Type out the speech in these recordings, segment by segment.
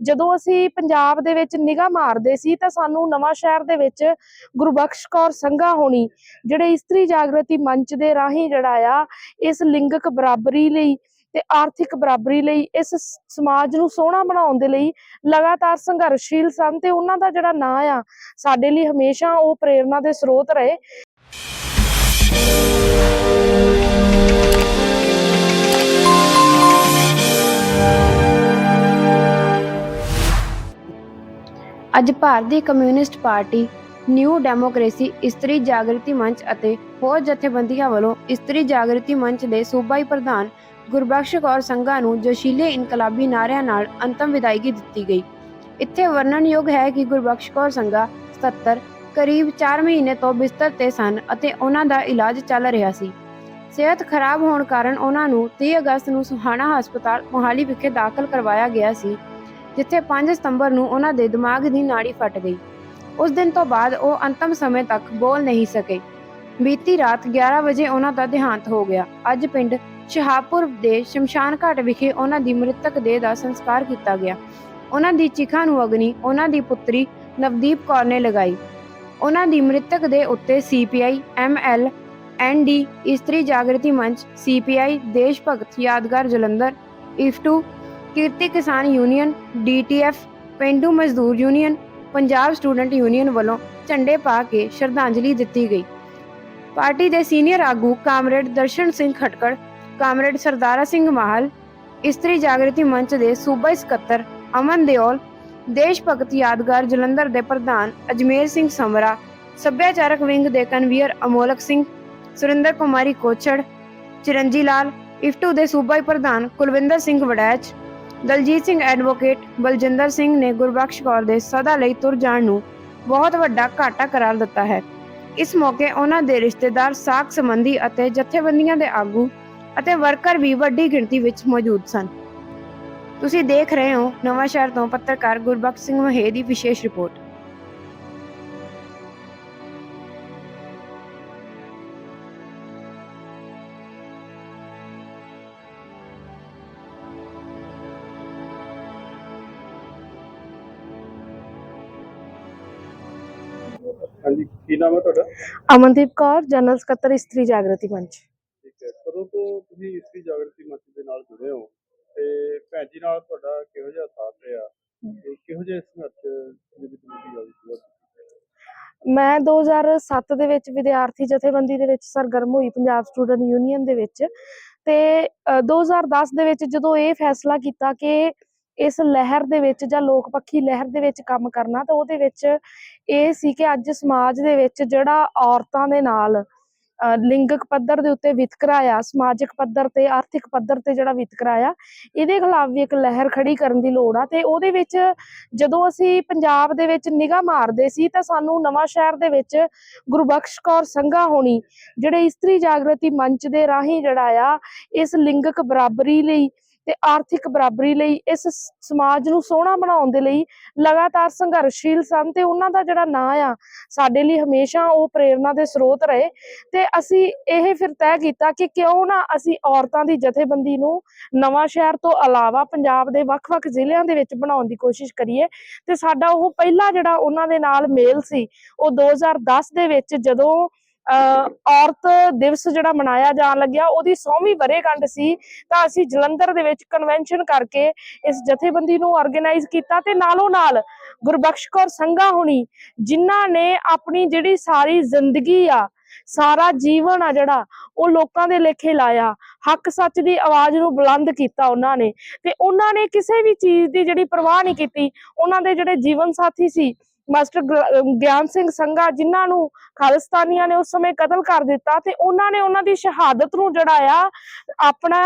ਜਦੋਂ ਅਸੀਂ ਪੰਜਾਬ ਦੇ ਵਿੱਚ ਨਿਗਾਹ ਮਾਰਦੇ ਸੀ ਤਾਂ ਸਾਨੂੰ ਨਵਾਂ ਸ਼ਹਿਰ ਦੇ ਵਿੱਚ ਗੁਰਬਖਸ਼ ਕੌਰ ਸੰਘਾ ਹੋਣੀ, ਜਿਹੜੇ ਇਸਤਰੀ ਜਾਗਰਤੀ ਮੰਚ ਦੇ ਰਾਹੀਂ ਜਿਹੜਾ ਆ, ਇਸ ਲਿੰਗਕ ਬਰਾਬਰੀ ਲਈ ਤੇ ਆਰਥਿਕ ਬਰਾਬਰੀ ਲਈ, ਇਸ ਸਮਾਜ ਨੂੰ ਸੋਹਣਾ ਬਣਾਉਣ ਦੇ ਲਈ ਲਗਾਤਾਰ ਸੰਘਰਸ਼ੀਲ ਸਨ ਤੇ ਉਹਨਾਂ ਦਾ ਜਿਹੜਾ ਨਾਂ ਆ, ਸਾਡੇ ਲਈ ਹਮੇਸ਼ਾ ਉਹ ਪ੍ਰੇਰਨਾ ਦੇ ਸਰੋਤ ਰਹੇ। ਅੱਜ ਭਾਰਤੀ communist party, new democracy, Istri Jagriti Manch ਅਤੇ ਹੋਰ ਜਥੇਬੰਦੀਆਂ ਵੱਲੋਂ ਇਸਤਰੀ ਜਾਗਰਤੀ ਮੰਚ ਦੇ ਸੂਬਾਈ ਪ੍ਰਧਾਨ ਗੁਰਬਖਸ਼ ਕੌਰ ਸੰਘਾ ਨੂੰ ਜੋਸ਼ੀਲੇ ਇਨਕਲਾਬੀ ਨਾਅਰਿਆਂ ਨਾਲ ਅੰਤਮ ਵਿਦਾਇਗੀ ਦਿੱਤੀ ਗਈ। ਇੱਥੇ ਵਰਣਨਯੋਗ ਹੈ ਕਿ ਗੁਰਬਖਸ਼ ਕੌਰ ਸੰਘਾ 77 ਕਰੀਬ 4 ਮਹੀਨੇ ਤੋਂ ਬਿਸਤਰ ਤੇ ਸਨ ਅਤੇ ਉਹਨਾਂ ਦਾ ਇਲਾਜ ਚੱਲ ਰਿਹਾ ਸੀ। ਸਿਹਤ ਖਰਾਬ ਹੋਣ ਕਾਰਨ ਉਹਨਾਂ ਨੂੰ 30 ਅਗਸਤ ਨੂੰ ਸੁਹਾਣਾ ਹਸਪਤਾਲ ਮੋਹਾਲੀ ਵਿਖੇ ਦਾਖਲ ਕਰਵਾਇਆ ਗਿਆ ਸੀ। ਜਿੱਥੇ 5 ਸਤੰਬਰ ਨੂੰ ਉਹਨਾਂ ਦੇ ਦਿਮਾਗ ਦੀ ਨਾੜੀ ਫਟ ਗਈ। ਉਸ ਦਿਨ ਤੋਂ ਬਾਅਦ ਉਹ ਅੰਤਮ ਸਮੇਂ ਤੱਕ ਬੋਲ ਨਹੀਂ ਸਕੇ। ਬੀਤੀ ਰਾਤ 11 ਵਜੇ ਉਹਨਾਂ ਦਾ ਦੇਹਾਂਤ ਹੋ ਗਿਆ। ਅੱਜ ਪਿੰਡ ਸ਼ਹਾਪੁਰ ਦੇ ਸ਼ਮਸ਼ਾਨ ਘਾਟ ਵਿਖੇ ਉਹਨਾਂ ਦੀ ਮ੍ਰਿਤਕ ਦੇਹ ਦਾ ਸੰਸਕਾਰ ਕੀਤਾ ਗਿਆ। ਉਹਨਾਂ ਦੀ ਚਿਖਾ ਨੂੰ ਅਗਨੀ ਉਹਨਾਂ ਦੀ ਪੁੱਤਰੀ ਨਵਦੀਪ ਕੌਰ ਨੇ ਲਗਾਈ। ਉਹਨਾਂ ਦੀ ਮ੍ਰਿਤਕ ਦੇ ਉੱਤੇ ਸੀਪੀਆਈ ਐਮਐਲ ਐਨਡੀ ਇਸਤਰੀ ਜਾਗਰਤੀ ਮੰਚ ਸੀਪੀਆਈ ਦੇਸ਼ ਭਗਤ ਯਾਦਗਾਰ ਜਲੰਧਰ ਇਫਟੂ ਕਿਰਤੀ ਕਿਸਾਨ ਯੂਨੀਅਨ ਡੀਟੀਐਫ ਪਿੰਡੂ ਮਜ਼ਦੂਰ ਯੂਨੀਅਨ, ਪੰਜਾਬ ਸਟੂਡੈਂਟ ਯੂਨੀਅਨ ਵੱਲੋਂ ਝੰਡੇ ਪਾ ਕੇ ਸ਼ਰਧਾਂਜਲੀ ਦਿੱਤੀ ਗਈ। ਪਾਰਟੀ ਦੇ ਸੀਨੀਅਰ ਆਗੂ ਕਾਮਰੇਡ ਦਰਸ਼ਨ ਸਿੰਘ ਖਟਕੜ, ਕਾਮਰੇਡ ਸਰਦਾਰਾ ਸਿੰਘ ਮਾਹਲ, ਇਸਤਰੀ ਜਾਗਰਤੀ ਮੰਚ ਦੇ ਸੂਬਾ ਸਕੱਤਰ ਅਮਨ ਦਿਓਲ, ਦੇਸ਼ ਭਗਤ ਯਾਦਗਾਰ ਜਲੰਧਰ ਦੇ ਪ੍ਰਧਾਨ ਅਜਮੇਰ ਸਿੰਘ ਸਮਰਾ, ਸੱਭਿਆਚਾਰਕ ਵਿੰਗ ਦੇ ਕਨਵੀਨਰ ਅਮੋਲਕ ਸਿੰਘ, ਸੁਰਿੰਦਰ ਕੁਮਾਰੀ ਕੋਚੜ ਚਿਰੰਜੀ ਲਾਲ ਇਫਟੂ ਦੇ ਸੂਬਾਈ ਪ੍ਰਧਾਨ ਕੁਲਵਿੰਦਰ ਸਿੰਘ ਵੜੈਚ ਦਲਜੀਤ ਸਿੰਘ ਐਡਵੋਕੇਟ ਬਲਜਿੰਦਰ ਸਿੰਘ ਨੇ ਗੁਰਬਖਸ਼ ਕੌਰ ਦੇ ਸਦਾ ਲਈ ਤੁਰ ਜਾਣ ਨੂੰ ਬਹੁਤ ਵੱਡਾ ਘਾਟਾ ਕਰਾਰ ਦਿੱਤਾ ਹੈ। ਇਸ ਮੌਕੇ ਉਹਨਾਂ ਦੇ ਰਿਸ਼ਤੇਦਾਰ ਸਾਖ ਸੰਬੰਧੀ ਅਤੇ ਜਥੇਬੰਦੀਆਂ ਦੇ ਆਗੂ ਅਤੇ ਵਰਕਰ ਵੀ ਵੱਡੀ ਗਿਣਤੀ ਵਿੱਚ ਮੌਜੂਦ ਸਨ। ਤੁਸੀਂ ਦੇਖ ਰਹੇ ਹੋ ਨਵਾਂ ਸ਼ਹਿਰ ਤੋਂ ਪੱਤਰਕਾਰ ਗੁਰਬਖਸ਼ ਸਿੰਘ ਮਹੇ ਦੀ ਵਿਸ਼ੇਸ਼ ਰਿਪੋਰਟ। ਹਾਂਜੀ ਕੀ ਨਾਮ ਹੈ ਤੁਹਾਡਾ? ਅਮਨਦੀਪ ਕੌਰ ਜਨਰਲ ਸਕੱਤਰ ਇਸਤਰੀ ਜਾਗਰਤੀ ਮੰਚ। ਠੀਕ ਹੈ। ਕਦੋਂ ਤੋਂ ਤੁਸੀਂ ਇਸਤਰੀ ਜਾਗਰਤੀ ਮੰਚ ਦੇ ਨਾਲ ਜੁੜੇ ਹੋ? ਤੇ ਭੈਣ ਜੀ ਨਾਲ ਤੁਹਾਡਾ ਕਿਹੋ ਜਿਹਾ ਸਾਥ ਰਿਹਾ? ਤੇ ਕਿਹੋ ਜਿਹੇ ਸੰਘਰਸ਼ ਦੇ ਵਿੱਚ ਤੁਸੀਂ ਗੱਲ ਕੀਤੀ? ਮੈਂ 2007 ਦੇ ਵਿੱਚ ਵਿਦਿਆਰਥੀ ਜਥੇਬੰਦੀ ਦੇ ਵਿੱਚ ਸਰਗਰਮ ਹੋਈ ਪੰਜਾਬ ਸਟੂਡੈਂਟ ਯੂਨੀਅਨ ਦੇ ਵਿੱਚ। ਤੇ ਅ, 2010 ਦੇ ਵਿੱਚ ਜਦੋਂ ਇਹ ਫੈਸਲਾ ਕੀਤਾ ਕਿ ਇਸ ਲਹਿਰ ਦੇ ਵਿੱਚ ਜਾਂ ਲੋਕ ਪੱਖੀ ਲਹਿਰ ਦੇ ਵਿੱਚ ਕੰਮ ਕਰਨਾ ਤਾਂ ਉਹਦੇ ਵਿੱਚ ਇਹ ਸੀ ਕਿ ਅੱਜ ਸਮਾਜ ਦੇ ਵਿੱਚ ਜਿਹੜਾ ਔਰਤਾਂ ਦੇ ਨਾਲ ਅ, ਲਿੰਗਕ ਪੱਧਰ ਦੇ ਉੱਤੇ ਵਿਤਕਰਾ ਆ ਸਮਾਜਿਕ ਪੱਧਰ ਤੇ ਆਰਥਿਕ ਪੱਧਰ ਤੇ ਜਿਹੜਾ ਵਿਤਕਰਾ ਆ ਇਹਦੇ ਖਿਲਾਫ ਵੀ ਇੱਕ ਲਹਿਰ ਖੜੀ ਕਰਨ ਦੀ ਲੋੜ ਆ। ਤੇ ਉਹਦੇ ਵਿੱਚ ਜਦੋਂ ਅਸੀਂ ਪੰਜਾਬ ਦੇ ਵਿੱਚ ਨਿਗਾਹ ਮਾਰਦੇ ਸੀ ਤਾਂ ਸਾਨੂੰ ਨਵਾਂ ਸ਼ਹਿਰ ਦੇ ਵਿੱਚ ਗੁਰਬਖਸ਼ ਕੌਰ ਸੰਘਾ ਹੋਣੀ ਜਿਹੜੇ ਇਸਤਰੀ ਜਾਗਰਤੀ ਮੰਚ ਦੇ ਰਾਹੀਂ ਜਿਹੜਾ ਆ ਇਸ ਲਿੰਗਕ ਬਰਾਬਰੀ ਲਈ ਤੇ ਆਰਥਿਕ ਬਰਾਬਰੀ ਲਈ, ਇਸ ਸਮਾਜ ਨੂੰ ਸੋਹਣਾ ਬਣਾਉਣ ਦੇ ਲਈ ਲਗਾਤਾਰ ਸੰਘਰਸ਼ੀਲ ਸਨ ਤੇ ਉਹਨਾਂ ਦਾ ਜਿਹੜਾ ਨਾਂ ਆ, ਸਾਡੇ ਲਈ ਹਮੇਸ਼ਾ ਉਹ ਪ੍ਰੇਰਨਾ ਦੇ ਸਰੋਤ ਰਹੇ। ਤੇ ਅਸੀਂ ਇਹ ਫਿਰ ਤੈਅ ਕੀਤਾ ਕਿ ਕਿਉਂ ਨਾ ਅਸੀਂ ਔਰਤਾਂ ਦੀ ਜਥੇਬੰਦੀ ਨੂੰ ਨਵਾਂ ਸ਼ਹਿਰ ਤੋਂ ਇਲਾਵਾ ਪੰਜਾਬ ਦੇ ਵੱਖ-ਵੱਖ ਜ਼ਿਲ੍ਹਿਆਂ ਦੇ ਵਿੱਚ ਬਣਾਉਣ ਦੀ ਕੋਸ਼ਿਸ਼ ਕਰੀਏ। ਤੇ ਸਾਡਾ ਉਹ ਪਹਿਲਾ ਜਿਹੜਾ ਉਹਨਾਂ ਦੇ ਨਾਲ ਮੇਲ ਸੀ, ਉਹ 2010 ਦੇ ਵਿੱਚ ਜਦੋਂ ਔਰਤ ਦਿਵਸ ਜਿਹੜਾ ਮਨਾਇਆ ਜਾਣ ਲੱਗਿਆ, ਉਹਦੀ 100ਵੀਂ ਵਰ੍ਹੇਗੰਢ ਸੀ, ਤਾਂ ਅਸੀਂ ਜਲੰਧਰ ਦੇ ਵਿੱਚ ਕਨਵੈਨਸ਼ਨ ਕਰਕੇ ਇਸ ਜਥੇਬੰਦੀ ਨੂੰ ਆਰਗੇਨਾਈਜ਼ ਕੀਤਾ ਤੇ ਨਾਲੋਂ ਨਾਲ ਗੁਰਬਖਸ਼ ਕੌਰ ਸੰਘਾ ਹੁਣੀ, ਜਿਨ੍ਹਾਂ ਨੇ ਆਪਣੀ ਜਿਹੜੀ ਸਾਰੀ ਜ਼ਿੰਦਗੀ ਆ, ਸਾਰਾ ਜੀਵਨ ਆ ਜਿਹੜਾ, ਉਹ ਲੋਕਾਂ ਦੇ ਲੇਖੇ ਲਾਇਆ। ਹੱਕ ਸੱਚ ਦੀ ਆਵਾਜ਼ ਨੂੰ ਬੁਲੰਦ ਕੀਤਾ ਉਹਨਾਂ ਨੇ। ਤੇ ਉਹਨਾਂ ਨੇ ਕਿਸੇ ਵੀ ਚੀਜ਼ ਦੀ ਜਿਹੜੀ ਪਰਵਾਹ ਨਹੀਂ ਕੀਤੀ, ਉਹਨਾਂ ਦੇ ਜਿਹੜੇ ਜੀਵਨ ਸਾਥੀ ਸੀ ਮਾਸਟਰ ਗਿਆਨ ਸਿੰਘ ਸੰਘਾ ਜਿਨ੍ਹਾਂ ਨੂੰ ਖਾਲਿਸਤਾਨੀਆਂ ਨੇ ਉਸ ਸਮੇਂ ਕਤਲ ਕਰ ਦਿੱਤਾ ਤੇ ਉਹਨਾਂ ਨੇ ਉਹਨਾਂ ਦੀ ਸ਼ਹਾਦਤ ਨੂੰ ਜਿਹੜਾ ਆ ਆਪਣਾ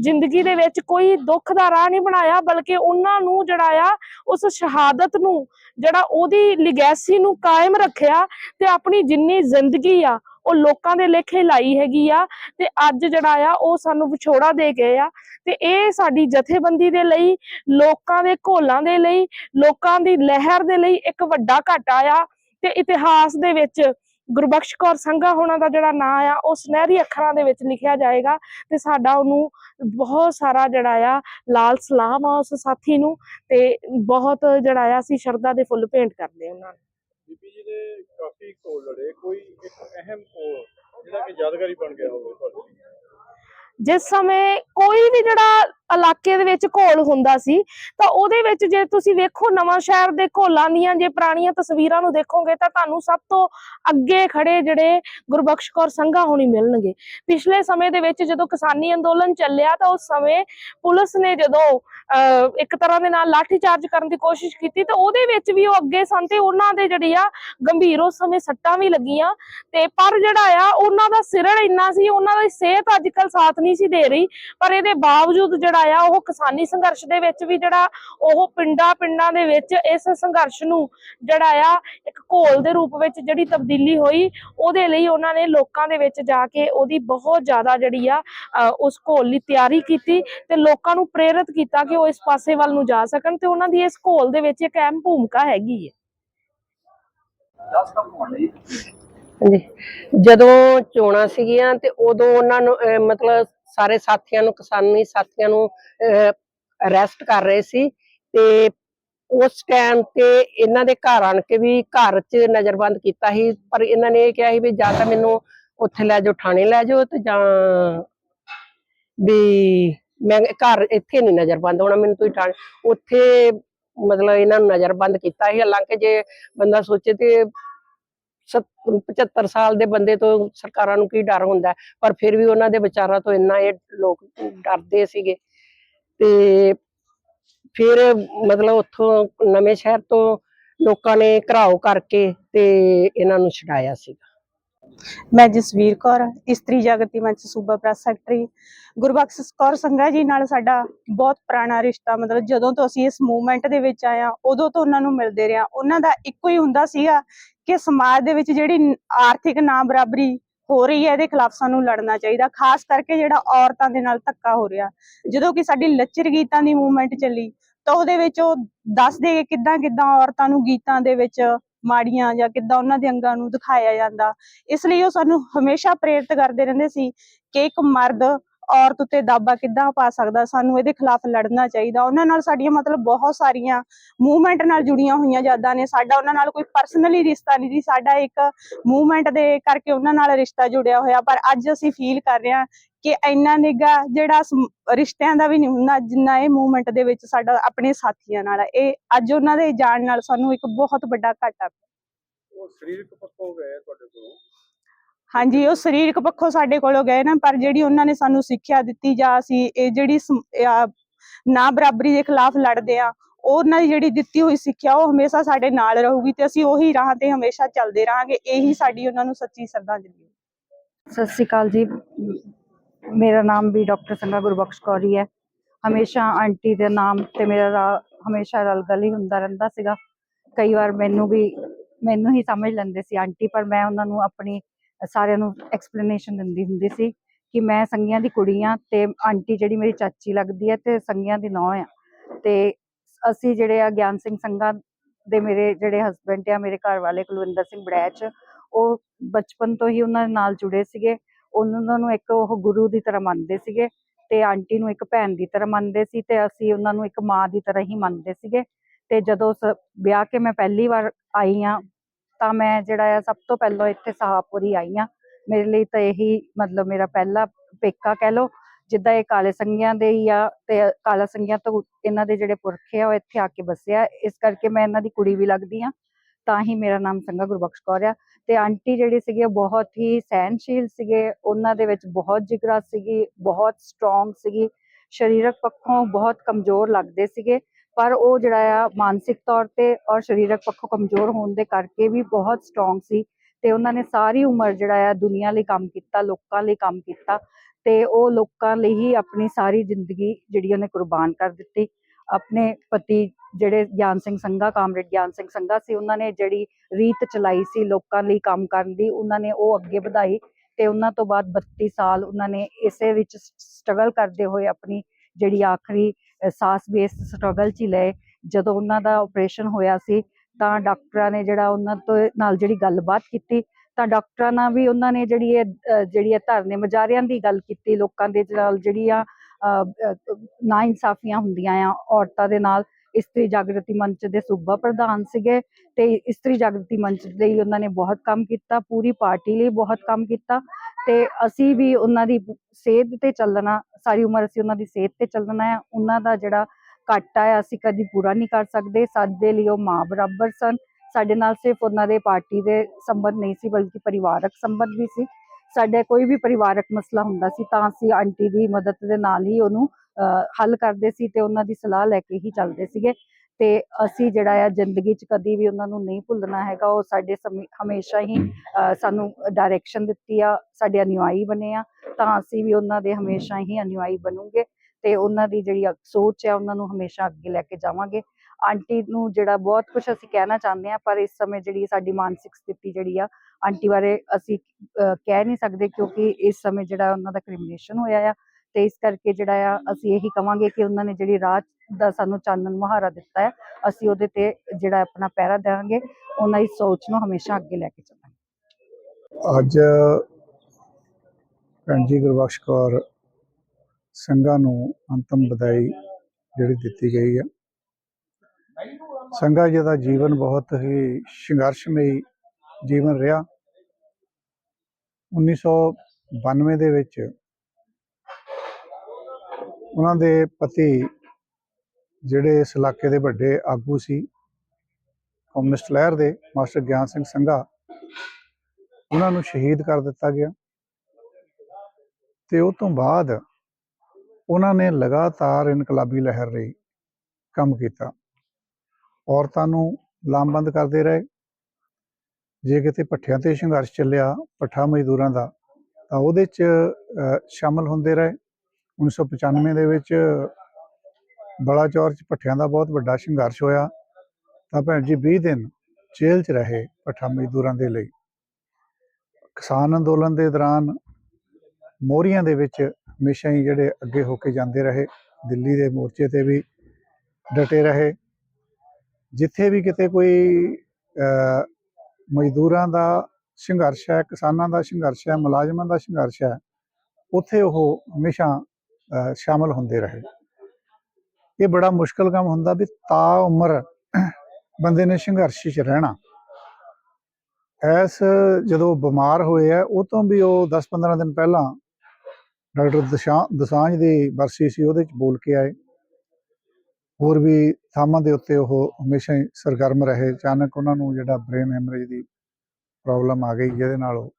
ਜ਼ਿੰਦਗੀ ਦੇ ਵਿੱਚ ਕੋਈ ਦੁੱਖ ਦਾ ਰਾਹ ਨਹੀਂ ਬਣਾਇਆ, ਬਲਕਿ ਉਹਨਾਂ ਨੂੰ ਜਿਹੜਾ ਆ ਉਸ ਸ਼ਹਾਦਤ ਨੂੰ, ਜਿਹੜਾ ਉਹਦੀ ਲਿਗੈਸੀ ਨੂੰ ਕਾਇਮ ਰੱਖਿਆ ਤੇ ਆਪਣੀ ਜਿੰਨੀ ਜ਼ਿੰਦਗੀ ਆ ਉਹ ਲੋਕਾਂ ਦੇ ਲੇਖੇ ਲਾਈ ਹੈਗੀ ਆ ਤੇ ਅੱਜ ਜਿਹੜਾ ਆ ਉਹ ਸਾਨੂੰ ਵਿਛੋੜਾ ਦੇ ਗਏ ਆ ਤੇ ਇਹ ਸਾਡੀ ਜਥੇਬੰਦੀ ਦੇ ਲਈ, ਲੋਕਾਂ ਦੇ ਘੋਲਾਂ ਦੇ ਲਈ, ਲੋਕਾਂ ਦੀ ਲਹਿਰ ਦੇ ਲਈ ਇੱਕ ਵੱਡਾ ਘਾਟਾ ਆ ਤੇ ਇਤਿਹਾਸ ਦੇ ਵਿੱਚ ਗੁਰਬਖਸ਼ ਕੌਰ ਸੰਘਾ ਹੋਣਾ ਦਾ ਜਿਹੜਾ ਨਾਂ ਆ, ਉਹ ਸੁਨਹਿਰੀ ਅੱਖਰਾਂ ਦੇ ਵਿੱਚ ਲਿਖਿਆ ਜਾਏਗਾ ਤੇ ਸਾਡਾ ਉਹਨੂੰ ਬਹੁਤ ਸਾਰਾ ਜਿਹੜਾ ਆ ਲਾਲ ਸਲਾਮ ਆ ਉਸ ਸਾਥੀ ਨੂੰ ਤੇ ਬਹੁਤ ਜਿਹੜਾ ਆ ਅਸੀਂ ਸ਼ਰਧਾ ਦੇ ਫੁੱਲ ਭੇਂਟ ਕਰਦੇ ਉਹਨਾਂ ਨੂੰ। ਬੀਬੀ ਜੀ ਨੇ ਕਾਫੀ ਕੋਲ ਲੜੇ। ਕੋਈ ਇੱਕ ਅਹਿਮ ਕੋਲ ਜਿਹੜਾ ਕਿ ਯਾਦਗਾਰੀ ਬਣ ਗਿਆ ਹੋਵੇ ਤੁਹਾਡੇ ਲਈ? ਜਿਸ ਸਮੇਂ ਕੋਈ ਵੀ ਜਿਹੜਾ ਇਲਾਕੇ ਦੇ ਵਿੱਚ ਘੋਲ ਹੁੰਦਾ ਸੀ, ਤਾਂ ਉਹਦੇ ਵਿੱਚ ਜੇ ਤੁਸੀਂ ਵੇਖੋ ਨਵਾਂ ਸ਼ਹਿਰ ਦੇ ਘੋਲਾਂ ਦੀਆਂ ਜੇ ਪੁਰਾਣੀਆਂ ਤਸਵੀਰਾਂ ਨੂੰ ਦੇਖੋਗੇ ਤਾਂ ਤੁਹਾਨੂੰ ਸਭ ਤੋਂ ਅੱਗੇ ਖੜੇ ਜਿਹੜੇ ਗੁਰਬਖਸ਼ ਕੌਰ ਸੰਘਾ ਹੋਣੀ ਮਿਲਣਗੇ। ਪਿਛਲੇ ਸਮੇਂ ਦੇ ਵਿੱਚ ਜਦੋਂ ਕਿਸਾਨੀ ਅੰਦੋਲਨ ਚੱਲਿਆ ਤਾਂ ਉਸ ਸਮੇਂ ਪੁਲਿਸ ਨੇ ਜਦੋਂ ਇੱਕ ਤਰ੍ਹਾਂ ਦੇ ਨਾਲ ਲਾਠੀ ਚਾਰਜ ਕਰਨ ਦੀ ਕੋਸ਼ਿਸ਼ ਕੀਤੀ ਤਾਂ ਉਹਦੇ ਵਿੱਚ ਵੀ ਉਹ ਅੱਗੇ ਸਨ ਤੇ ਉਹਨਾਂ ਦੇ ਜਿਹੜੀ ਆ ਗੰਭੀਰ ਉਸ ਸਮੇਂ ਸੱਟਾਂ ਵੀ ਲੱਗੀਆਂ ਤੇ ਪਰ ਜਿਹੜਾ ਆ ਉਹਨਾਂ ਦਾ ਸਿਰੜ ਇੰਨਾ ਸੀ, ਉਹਨਾਂ ਦੀ ਸਿਹਤ ਅੱਜ ਕੱਲ ਸਾਥ ਨਹੀਂ ਸੀ ਦੇ ਰਹੀ, ਪਰ ਇਹਦੇ ਬਾਵਜੂਦ ਜਿਹੜਾ ਆ ਉਹ ਕਿਸਾਨੀ ਸੰਘਰਸ਼ ਦੇ ਵਿੱਚ ਵੀ ਜਿਹੜਾ ਉਹ ਪਿੰਡਾਂ ਪਿੰਡਾਂ ਦੇ ਵਿੱਚ ਇਸ ਸੰਘਰਸ਼ ਨੂੰ ਜਿਹੜਾ ਆ ਇੱਕ ਘੋਲ ਦੇ ਰੂਪ ਵਿੱਚ ਜਿਹੜੀ ਤਬਦੀਲੀ ਹੋਈ ਉਹਦੇ ਲਈ ਉਹਨਾਂ ਨੇ ਲੋਕਾਂ ਦੇ ਵਿੱਚ ਜਾ ਕੇ ਉਹਦੀ ਬਹੁਤ ਜ਼ਿਆਦਾ ਜਿਹੜੀ ਆ ਉਸ ਘੋਲ ਲਈ ਤਿਆਰੀ ਕੀਤੀ ਤੇ ਲੋਕਾਂ ਨੂੰ ਪ੍ਰੇਰਿਤ ਕੀਤਾ ਕਿ ਉਹ ਇਸ ਪਾਸੇ ਵੱਲ ਨੂੰ ਜਾ ਸਕਣ ਤੇ ਉਹਨਾਂ ਦੀ ਇਸ ਘੋਲ ਦੇ ਵਿੱਚ ਇੱਕ ਅਹਿਮ ਭੂਮਿਕਾ ਹੈਗੀ ਹੈ ਹਾਂਜੀ। ਜਦੋਂ ਚੋਣਾਂ ਸੀਗੀਆਂ ਤੇ ਉਦੋਂ ਉਹਨਾਂ ਨੂੰ ਮਤਲਬ ਸਾਰੇ ਸਾਥੀਆਂ ਨੂੰ, ਕਿਸਾਨੀ ਸਾਥੀਆਂ ਨੂੰ ਅਰੈਸਟ ਕਰ ਰਹੇ ਸੀ ਤੇ ਉਸ ਟਾਈਮ ਤੇ ਇਹਨਾਂ ਦੇ ਘਰ ਆਣ ਕੇ ਵੀ ਘਰ 'ਚ ਨਜ਼ਰਬੰਦ ਕੀਤਾ ਸੀ, ਪਰ ਇਹਨਾਂ ਨੇ ਇਹ ਕਿਹਾ ਸੀ ਵੀ ਜਾਂ ਤਾਂ ਮੈਨੂੰ ਉੱਥੇ ਲੈ ਜਾਓ, ਥਾਣੇ ਲੈ ਜਾਓ ਤੇ ਜਾਂ ਵੀ ਮੈਂ ਘਰ ਇੱਥੇ ਨਹੀਂ ਨਜ਼ਰਬੰਦ ਹੋਣਾ, ਮੈਨੂੰ ਤੁਸੀਂ ਥਾਣੇ, ਉੱਥੇ ਮਤਲਬ ਇਹਨਾਂ ਨੂੰ ਨਜ਼ਰਬੰਦ ਕੀਤਾ ਸੀ, ਹਾਲਾਂਕਿ ਜੇ ਬੰਦਾ ਸੋਚੇ ਤੇ 75 ਸਾਲ ਦੇ ਬੰਦੇ ਤੋਂ ਸਰਕਾਰਾਂ ਨੂੰ ਕੀ ਡਰ ਹੁੰਦਾ ਪਰ ਫਿਰ ਵੀ ਉਹਨਾਂ ਦੇ ਵਿਚਾਰਾਂ ਤੋਂ ਇੰਨਾ ਇਹ ਲੋਕ ਡਰਦੇ ਸੀਗੇ। ਤੇ ਫਿਰ ਮਤਲਬ ਉੱਥੋਂ ਨਵੇਂ ਸ਼ਹਿਰ ਤੋਂ ਲੋਕਾਂ ਨੇ ਘਰਾਓ ਕਰਕੇ ਤੇ ਇਹਨਾਂ ਨੂੰ ਛਡਾਇਆ ਸੀ ਮੈਂ ਜਸਵੀਰ ਕੌਰ ਇਸਤਰੀ ਜਾਗਰਤੀ ਮੰਚ ਸੂਬਾ ਪ੍ਰੈਸ ਸੈਕਟਰੀ। ਗੁਰਬਖਸ਼ ਕੌਰ ਸੰਘਾ ਜੀ ਨਾਲ ਸਾਡਾ ਬਹੁਤ ਪੁਰਾਣਾ ਰਿਸ਼ਤਾ, ਮਤਲਬ ਜਦੋਂ ਤੋਂ ਅਸੀਂ ਇਸ ਮੂਵਮੈਂਟ ਦੇ ਵਿੱਚ ਆਇਆ ਉਦੋਂ ਤੋਂ ਉਹਨਾਂ ਨੂੰ ਮਿਲਦੇ ਰਹੇ ਉਹਨਾਂ ਦਾ ਇੱਕੋ ਹੀ ਹੁੰਦਾ ਸੀਗਾ ਕਿ ਸਮਾਜ ਦੇ ਵਿੱਚ ਜਿਹੜੀ ਆਰਥਿਕ ਨਾ ਬਰਾਬਰੀ ਹੋ ਰਹੀ ਹੈ, ਇਹਦੇ ਖਿਲਾਫ ਸਾਨੂੰ ਲੜਨਾ ਚਾਹੀਦਾ, ਖਾਸ ਕਰਕੇ ਜਿਹੜਾ ਔਰਤਾਂ ਦੇ ਨਾਲ ਧੱਕਾ ਹੋ ਰਿਹਾ। ਜਦੋਂ ਕਿ ਸਾਡੀ ਲੱਚਰ ਗੀਤਾਂ ਦੀ ਮੂਵਮੈਂਟ ਚੱਲੀ, ਤਾਂ ਉਹਦੇ ਵਿੱਚ ਉਹ ਦੱਸਦੇ ਕਿ ਕਿੱਦਾਂ ਕਿੱਦਾਂ ਔਰਤਾਂ ਨੂੰ ਗੀਤਾਂ ਦੇ ਵਿੱਚ ਮਾੜੀਆਂ ਜਾਂ ਕਿੱਦਾਂ ਉਹਨਾਂ ਦੇ ਅੰਗਾਂ ਨੂੰ ਦਿਖਾਇਆ ਜਾਂਦਾ। ਇਸ ਲਈ ਉਹ ਸਾਨੂੰ ਹਮੇਸ਼ਾ ਪ੍ਰੇਰਿਤ ਕਰਦੇ ਰਹਿੰਦੇ ਸੀ ਕਿ ਇੱਕ ਮਰਦ ਔਰਤ ਉੱਤੇ ਦਾਬਾ ਕਿੱਦਾਂ ਪਾ ਸਕਦਾ? ਸਾਨੂੰ ਇਹਦੇ ਖਿਲਾਫ ਲੜਨਾ ਚਾਹੀਦਾ। ਉਹਨਾਂ ਨਾਲ ਸਾਡੀਆਂ ਮਤਲਬ ਬਹੁਤ ਸਾਰੀਆਂ ਮੂਵਮੈਂਟ ਨਾਲ ਜੁੜੀਆਂ ਹੋਈਆਂ ਯਾਦਾਂ ਨੇ। ਸਾਡਾ ਉਹਨਾਂ ਨਾਲ ਕੋਈ ਪਰਸਨਲੀ ਰਿਸ਼ਤਾ ਨਹੀਂ ਸੀ ਸਾਡਾ ਇੱਕ ਮੂਵਮੈਂਟ ਦੇ ਕਰਕੇ ਉਹਨਾਂ ਨਾਲ ਰਿਸ਼ਤਾ ਜੁੜਿਆ ਹੋਇਆ। ਪਰ ਅੱਜ ਅਸੀਂ ਫੀਲ ਕਰ ਰਹੇ ਹਾਂ ਕਿ ਇੰਨਾ ਨਿੱਘਾ ਜਿਹੜਾ ਰਿਸ਼ਤਿਆਂ ਦਾ ਵੀ ਨਹੀਂ ਹੁੰਦਾ, ਜਿੰਨਾ ਇਹ ਮੂਵਮੈਂਟ ਦੇ ਵਿੱਚ ਸਾਡਾ ਆਪਣੇ ਸਾਥੀਆਂ ਨਾਲ ਇਹ ਅੱਜ ਉਹਨਾਂ ਦੇ ਜਾਣ ਨਾਲ ਸਾਨੂੰ ਇੱਕ ਬਹੁਤ ਵੱਡਾ ਘਾਟਾ ਉਹ ਸਰੀਰਕ ਪੱਖੋਂ ਗਏ ਤੁਹਾਡੇ ਕੋਲੋਂ। ਹਾਂਜੀ, ਉਹ ਸਰੀਰਕ ਪੱਖੋਂ ਸਾਡੇ ਕੋਲੋਂ ਗਏ ਨਾ, ਪਰ ਜਿਹੜੀ ਉਹਨਾਂ ਨੇ ਸਾਨੂੰ ਸਿੱਖਿਆ ਦਿੱਤੀ ਜਾਂ ਅਸੀਂ ਇਹ ਜਿਹੜੀ ਨਾ ਬਰਾਬਰੀ ਦੇ ਖਿਲਾਫ ਲੜਦੇ ਆ, ਉਹਨਾਂ ਦੀ ਜਿਹੜੀ ਦਿੱਤੀ ਹੋਈ ਸਿੱਖਿਆ, ਉਹ ਹਮੇਸ਼ਾ ਸਾਡੇ ਨਾਲ ਰਹੂਗੀ ਤੇ ਅਸੀਂ ਉਹੀ ਰਾਹ ਤੇ ਹਮੇਸ਼ਾ ਚੱਲਦੇ ਰਹਾਂਗੇ, ਇਹੀ ਸਾਡੀ ਉਹਨਾਂ ਨੂੰ ਸੱਚੀ ਸ਼ਰਧਾਂਜਲੀ ਸਤਿ ਸ਼੍ਰੀ ਅਕਾਲ ਜੀ। ਮੇਰਾ ਨਾਮ ਵੀ ਡਾਕਟਰ ਸੰਗਾ ਗੁਰਬਖਸ਼ ਕੌਰ ਹੈ ਹਮੇਸ਼ਾ ਆਂਟੀ ਦੇ ਨਾਮ ਤੇ ਮੇਰਾ ਰਾ- ਹਮੇਸ਼ਾ ਰਲਗਲ ਹੀ ਹੁੰਦਾ ਰਹਿੰਦਾ ਸੀਗਾ। ਕਈ ਵਾਰ ਮੈਨੂੰ ਵੀ, ਮੈਨੂੰ ਹੀ ਸਮਝ ਲੈਂਦੇ ਸੀ ਆਂਟੀ, ਪਰ ਮੈਂ ਉਹਨਾਂ ਨੂੰ ਆਪਣੀ ਸਾਰਿਆਂ ਨੂੰ ਐਕਸਪਲੇਨੇਸ਼ਨ ਦਿੰਦੀ ਹੁੰਦੀ ਸੀ ਕਿ ਮੈਂ ਸੰਗੀਆਂ ਦੀ ਕੁੜੀ ਆ ਤੇ ਆਂਟੀ ਜਿਹੜੀ ਮੇਰੀ ਚਾਚੀ ਲੱਗਦੀ ਹੈ ਤੇ ਸੰਗੀਆਂ ਦੀ ਨੌਂ ਆ। ਤੇ ਅਸੀਂ ਜਿਹੜੇ ਆ ਗਿਆਨ ਸਿੰਘ ਸੰਘਾ ਦੇ ਮੇਰੇ ਜਿਹੜੇ ਹਸਬੰਡ ਆ, ਮੇਰੇ ਘਰ ਵਾਲੇ ਕੁਲਵਿੰਦਰ ਸਿੰਘ ਬੜੈਚ, ਉਹ ਬਚਪਨ ਤੋਂ ਹੀ ਉਹਨਾਂ ਦੇ ਨਾਲ ਜੁੜੇ ਸੀਗੇ। ਉਹਨਾਂ ਨੂੰ ਇੱਕ ਉਹ ਗੁਰੂ ਦੀ ਤਰ੍ਹਾਂ ਮੰਨਦੇ ਸੀਗੇ ਤੇ ਆਂਟੀ ਨੂੰ ਇੱਕ ਭੈਣ ਦੀ ਤਰ੍ਹਾਂ ਮੰਨਦੇ ਸੀ ਤੇ ਅਸੀਂ ਉਹਨਾਂ ਨੂੰ ਇੱਕ ਮਾਂ ਦੀ ਤਰ੍ਹਾਂ ਹੀ ਮੰਨਦੇ ਸੀਗੇ। ਤੇ ਜਦੋਂ ਸ- ਵਿਆਹ ਕੇ ਮੈਂ ਪਹਿਲੀ ਵਾਰ ਆਈ ਆ ਤਾਂ ਮੈਂ ਜਿਹੜਾ ਆ ਸਭ ਤੋਂ ਪਹਿਲਾਂ ਇੱਥੇ ਸਾਹਾਪੁਰੀ ਆਈ ਆ ਮੇਰੇ ਲਈ ਤਾਂ ਇਹੀ ਮਤਲਬ ਮੇਰਾ ਪਹਿਲਾ ਪੇਕਾ ਕਹਿ ਲਓ, ਜਿੱਦਾਂ ਇਹ ਕਾਲੇ ਸੰਗਿਆਂ ਦੇ ਹੀ ਆ ਤੇ ਕਾਲਾ ਸੰਗਿਆਂ ਤੋਂ ਇਹਨਾਂ ਦੇ ਜਿਹੜੇ ਪੁਰਖੇ ਆ ਉਹ ਇੱਥੇ ਆ ਕੇ ਵਸਿਆ ਇਸ ਕਰਕੇ ਮੈਂ ਇਹਨਾਂ ਦੀ ਕੁੜੀ ਵੀ ਲੱਗਦੀ ਆ ਤਾਂ ਹੀ ਮੇਰਾ ਨਾਮ ਸੰਗਾ ਗੁਰਬਖਸ਼ ਕੌਰ ਆ। ਤੇ ਆਂਟੀ ਜਿਹੜੀ ਸੀਗੀ ਉਹ ਬਹੁਤ ਹੀ ਸਹਿਨਸ਼ੀਲ ਸੀਗੇ, ਉਹਨਾਂ ਦੇ ਵਿੱਚ ਬਹੁਤ ਜਿਗਰਾ ਸੀਗੀ, ਬਹੁਤ ਸਟਰੋਂਗ ਸੀਗੀ, ਸਰੀਰਕ ਪੱਖੋਂ ਬਹੁਤ ਕਮਜ਼ੋਰ ਲੱਗਦੇ ਸੀਗੇ। ਪਰ ਉਹ ਜਿਹੜਾ ਆ ਮਾਨਸਿਕ ਤੌਰ ਤੇ ਔਰ ਸਰੀਰਕ ਪੱਖੋਂ ਕਮਜ਼ੋਰ ਹੋਣ ਦੇ ਕਰਕੇ ਵੀ ਬਹੁਤ ਸਟਰੋਂਗ ਸੀ ਤੇ ਉਹਨਾਂ ਨੇ ਸਾਰੀ ਉਮਰ ਜਿਹੜਾ ਆ ਦੁਨੀਆ ਲਈ ਕੰਮ ਕੀਤਾ, ਲੋਕਾਂ ਲਈ ਕੰਮ ਕੀਤਾ ਤੇ ਉਹ ਲੋਕਾਂ ਲਈ ਹੀ ਆਪਣੀ ਸਾਰੀ ਜ਼ਿੰਦਗੀ ਜਿਹੜੀ ਉਹਨੇ ਕੁਰਬਾਨ ਕਰ ਦਿੱਤੀ। ਆਪਣੇ ਪਤੀ ਜਿਹੜੇ ਗਿਆਨ ਸਿੰਘ ਸੰਘਾ, ਕਾਮਰੇਡ ਗਿਆਨ ਸਿੰਘ ਸੰਘਾ ਸੀ, ਉਹਨਾਂ ਨੇ ਜਿਹੜੀ ਰੀਤ ਚਲਾਈ ਸੀ ਲੋਕਾਂ ਲਈ ਕੰਮ ਕਰਨ ਦੀ, ਉਹਨਾਂ ਨੇ ਉਹ ਅੱਗੇ ਵਧਾਈ ਤੇ ਉਹਨਾਂ ਤੋਂ ਬਾਅਦ 32 ਸਾਲ ਉਹਨਾਂ ਨੇ ਇਸੇ ਵਿੱਚ ਸਟਰਗਲ ਕਰਦੇ ਹੋਏ ਆਪਣੀ ਜਿਹੜੀ ਆਖਰੀ ਸਾਸ ਬੇਸ ਸਟਰਗਲ ਚ ਹੀ ਲਏ। ਜਦੋਂ ਉਹਨਾਂ ਦਾ ਆਪਰੇਸ਼ਨ ਹੋਇਆ ਸੀ, ਤਾਂ ਡਾਕਟਰਾਂ ਨੇ ਜਿਹੜਾ ਉਹਨਾਂ ਤੋਂ ਨਾਲ ਜਿਹੜੀ ਗੱਲਬਾਤ ਕੀਤੀ, ਤਾਂ ਡਾਕਟਰਾਂ ਨਾਲ ਵੀ ਉਹਨਾਂ ਨੇ ਜਿਹੜੀ ਇਹ ਜਿਹੜੀ ਇਹ ਧਰਨੇ ਮੁਜ਼ਾਹਰਿਆਂ ਦੀ ਗੱਲ ਕੀਤੀ, ਲੋਕਾਂ ਦੇ ਨਾਲ ਜਿਹੜੀਆਂ ਨਾ ਇਨਸਾਫੀਆਂ ਹੁੰਦੀਆਂ ਆ ਔਰਤਾਂ ਦੇ ਨਾਲ ਇਸਤਰੀ ਜਾਗਰਤੀ ਮੰਚ ਦੇ ਸੂਬਾ ਪ੍ਰਧਾਨ ਸੀਗੇ ਤੇ ਇਸਤਰੀ ਜਾਗਰਤੀ ਮੰਚ ਲਈ ਉਹਨਾਂ ਨੇ ਬਹੁਤ ਕੰਮ ਕੀਤਾ, ਪੂਰੀ ਪਾਰਟੀ ਲਈ ਬਹੁਤ ਕੰਮ ਕੀਤਾ ਤੇ ਅਸੀਂ ਵੀ ਉਹਨਾਂ ਦੀ ਸੇਧ ਤੇ ਚੱਲਣਾ, ਸਾਰੀ ਉਮਰ ਅਸੀਂ ਉਹਨਾਂ ਦੀ ਸੇਧ ਤੇ ਚੱਲਣਾ ਹੈ, ਉਹਨਾਂ ਦਾ ਜਿਹੜਾ ਘਾਟਾ ਹੈ ਅਸੀਂ ਕਦੀ ਪੂਰਾ ਨਹੀਂ ਕਰ ਸਕਦੇ, ਸਾਡੇ ਲਈ ਉਹ ਮਾਂ ਬਰਾਬਰ ਸਨ, ਸਾਡੇ ਨਾਲ ਸਿਰਫ ਉਹਨਾਂ ਦੇ ਪਾਰਟੀ ਦੇ ਸੰਬੰਧ ਨਹੀਂ ਸੀ ਬਲਕਿ ਪਰਿਵਾਰਕ ਸੰਬੰਧ ਵੀ ਸੀ, ਸਾਡੇ ਕੋਈ ਵੀ ਪਰਿਵਾਰਕ ਮਸਲਾ ਹੁੰਦਾ ਸੀ ਤਾਂ ਅਸੀਂ ਆਂਟੀ ਦੀ ਮਦਦ ਦੇ ਨਾਲ ਹੀ ਉਹਨੂੰ ਹੱਲ ਕਰਦੇ ਸੀ ਤੇ ਉਹਨਾਂ ਦੀ ਸਲਾਹ ਲੈ ਕੇ ਹੀ ਚੱਲਦੇ ਸੀਗੇ। ਤੇ ਅਸੀਂ ਜਿਹੜਾ ਆ, ਜ਼ਿੰਦਗੀ 'ਚ ਕਦੀ ਵੀ ਉਹਨਾਂ ਨੂੰ ਨਹੀਂ ਭੁੱਲਣਾ ਹੈਗਾ। ਉਹ ਸਾਡੇ ਹਮੇਸ਼ਾ ਹੀ ਸਾਨੂੰ ਡਾਇਰੈਕਸ਼ਨ ਦਿੱਤੀ ਆ, ਸਾਡੇ ਅਨੁਆਈ ਬਣੇ ਆ। ਤਾਂ ਅਸੀਂ ਵੀ ਉਹਨਾਂ ਦੇ ਹਮੇਸ਼ਾ ਹੀ ਅਨੁਆਈ ਬਣੂਗੇ ਤੇ ਉਹਨਾਂ ਦੀ ਜਿਹੜੀ ਸੋਚ ਹੈ ਉਹਨਾਂ ਨੂੰ ਹਮੇਸ਼ਾ ਅੱਗੇ ਲੈ ਕੇ ਜਾਵਾਂਗੇ। ਆਂਟੀ ਨੂੰ ਜਿਹੜਾ ਬਹੁਤ ਕੁਝ ਅਸੀਂ ਕਹਿਣਾ ਚਾਹੁੰਦੇ ਆ, ਪਰ ਇਸ ਸਮੇਂ ਜਿਹੜੀ ਸਾਡੀ ਮਾਨਸਿਕ ਸਥਿਤੀ ਜਿਹੜੀ ਆ, ਆਂਟੀ ਬਾਰੇ ਅਸੀਂ ਕਹਿ ਨਹੀਂ ਸਕਦੇ ਕਿਉਂਕਿ ਇਸ ਸਮੇਂ ਜਿਹੜਾ ਉਹਨਾਂ ਦਾ ਕ੍ਰਿਮੀਨੇਸ਼ਨ ਹੋਇਆ ਆ ਤੇ ਇਸ ਕਰਕੇ ਜਿਹੜਾ ਆ, ਅਸੀਂ ਇਹੀ ਕਵਾਂਗੇ ਕਿ ਉਹਨਾਂ ਨੇ ਜਿਹੜੀ ਰਾਤ ਦਾ ਸਾਨੂੰ ਚਾਨਣ ਮੁਹਾਰਾ ਦਿੱਤਾ ਹੈ, ਅਸੀਂ ਉਹਦੇ ਤੇ ਜਿਹੜਾ ਆਪਣਾ ਪਹਿਰਾ ਦੇਵਾਂਗੇ ਉਹਨਾਂ ਦੀ ਸੋਚ ਨੂੰ ਹਮੇਸ਼ਾ ਅੱਗੇ ਲੈ ਕੇ ਚੱਲਾਂਗੇ। ਅੱਜ ਭੈਣ ਜੀ ਗੁਰਬਖਸ਼ ਕੌਰ ਸੰਘਾ ਨੂੰ ਅੰਤਮ ਵਧਾਈ ਜਿਹੜੀ ਦਿੱਤੀ ਗਈ ਹੈ ਸੰਘਾ ਜੀ ਦਾ ਜੀਵਨ ਬਹੁਤ ਹੀ ਸੰਘਰਸ਼ਮਈ ਜੀਵਨ ਰਿਹਾ। 1992 ਦੇ ਵਿੱਚ ਉਹਨਾਂ ਦੇ ਪਤੀ ਜਿਹੜੇ ਇਸ ਇਲਾਕੇ ਦੇ ਵੱਡੇ ਆਗੂ ਸੀ ਕਮਿਊਨਿਸਟ ਲਹਿਰ ਦੇ ਮਾਸਟਰ ਗਿਆਨ ਸਿੰਘ ਸੰਘਾ ਉਹਨਾਂ ਨੂੰ ਸ਼ਹੀਦ ਕਰ ਦਿੱਤਾ ਗਿਆ। ਤੇ ਉਹ ਤੋਂ ਬਾਅਦ ਉਹਨਾਂ ਨੇ ਲਗਾਤਾਰ ਇਨਕਲਾਬੀ ਲਹਿਰ ਲਈ ਕੰਮ ਕੀਤਾ। ਔਰਤਾਂ ਨੂੰ ਲਾਮਬੰਦ ਕਰਦੇ ਰਹੇ। ਜੇ ਕਿਤੇ ਪੱਠਿਆਂ ਤੇ ਸੰਘਰਸ਼ ਚੱਲਿਆ ਪੱਠਾ ਮਜ਼ਦੂਰਾਂ ਦਾ ਤਾਂ ਉਹਦੇ 'ਚ ਅਹ, ਸ਼ਾਮਲ ਹੁੰਦੇ ਰਹੇ। 1995 ਦੇ ਵਿੱਚ ਬਲਾਚੌਰ 'ਚ ਪੱਠਿਆਂ ਦਾ ਬਹੁਤ ਵੱਡਾ ਸੰਘਰਸ਼ ਹੋਇਆ। ਤਾਂ ਭੈਣ ਜੀ 20 ਦਿਨ ਜੇਲ੍ਹ 'ਚ ਰਹੇ ਪੱਠਾ ਮਜ਼ਦੂਰਾਂ ਦੇ ਲਈ। ਕਿਸਾਨ ਅੰਦੋਲਨ ਦੇ ਦੌਰਾਨ ਮੋਹਰੀਆਂ ਦੇ ਵਿੱਚ ਹਮੇਸ਼ਾ ਹੀ ਜਿਹੜੇ ਅੱਗੇ ਹੋ ਕੇ ਜਾਂਦੇ ਰਹੇ, ਦਿੱਲੀ ਦੇ ਮੋਰਚੇ ਤੇ ਵੀ ਡਟੇ ਰਹੇ। ਜਿੱਥੇ ਵੀ ਕਿਤੇ ਕੋਈ ਮਜ਼ਦੂਰਾਂ ਦਾ ਸੰਘਰਸ਼ ਹੈ, ਕਿਸਾਨਾਂ ਦਾ ਸੰਘਰਸ਼ ਹੈ, ਮੁਲਾਜ਼ਮਾਂ ਦਾ ਸੰਘਰਸ਼ ਹੈ, ਉੱਥੇ ਉਹ ਹਮੇਸ਼ਾ ਸ਼ਾਮਲ ਹੁੰਦੇ ਰਹੇ। ਇਹ ਬੜਾ ਮੁਸ਼ਕਲ ਕੰਮ ਹੁੰਦਾ ਵੀ ਤਾ ਉਮਰ ਬੰਦੇ ਨੇ ਸੰਘਰਸ਼ 'ਚ ਰਹਿਣਾ। ਐਸ ਜਦੋਂ ਬਿਮਾਰ ਹੋਏ ਆ, ਉਹ ਤੋਂ ਵੀ ਉਹ 10-15 ਦਿਨ ਪਹਿਲਾਂ ਡਾਕਟਰ ਦਸ਼ਾਂ, ਦਸਾਂਝ ਦੀ ਬਰਸੀ ਸੀ, ਉਹਦੇ ਚ ਬੋਲ ਕੇ ਆਏ। ਹੋਰ ਵੀ ਥਾਵਾਂ ਦੇ ਉੱਤੇ ਉਹ ਹਮੇਸ਼ਾ ਹੀ ਸਰਗਰਮ ਰਹੇ। ਅਚਾਨਕ ਉਹਨਾਂ ਨੂੰ ਜਿਹੜਾ ਬ੍ਰੇਨ ਹੈਮਰੇਜ ਦੀ ਪ੍ਰੋਬਲਮ ਆ ਗਈ, ਜਿਹਦੇ ਨਾਲ ਉਹ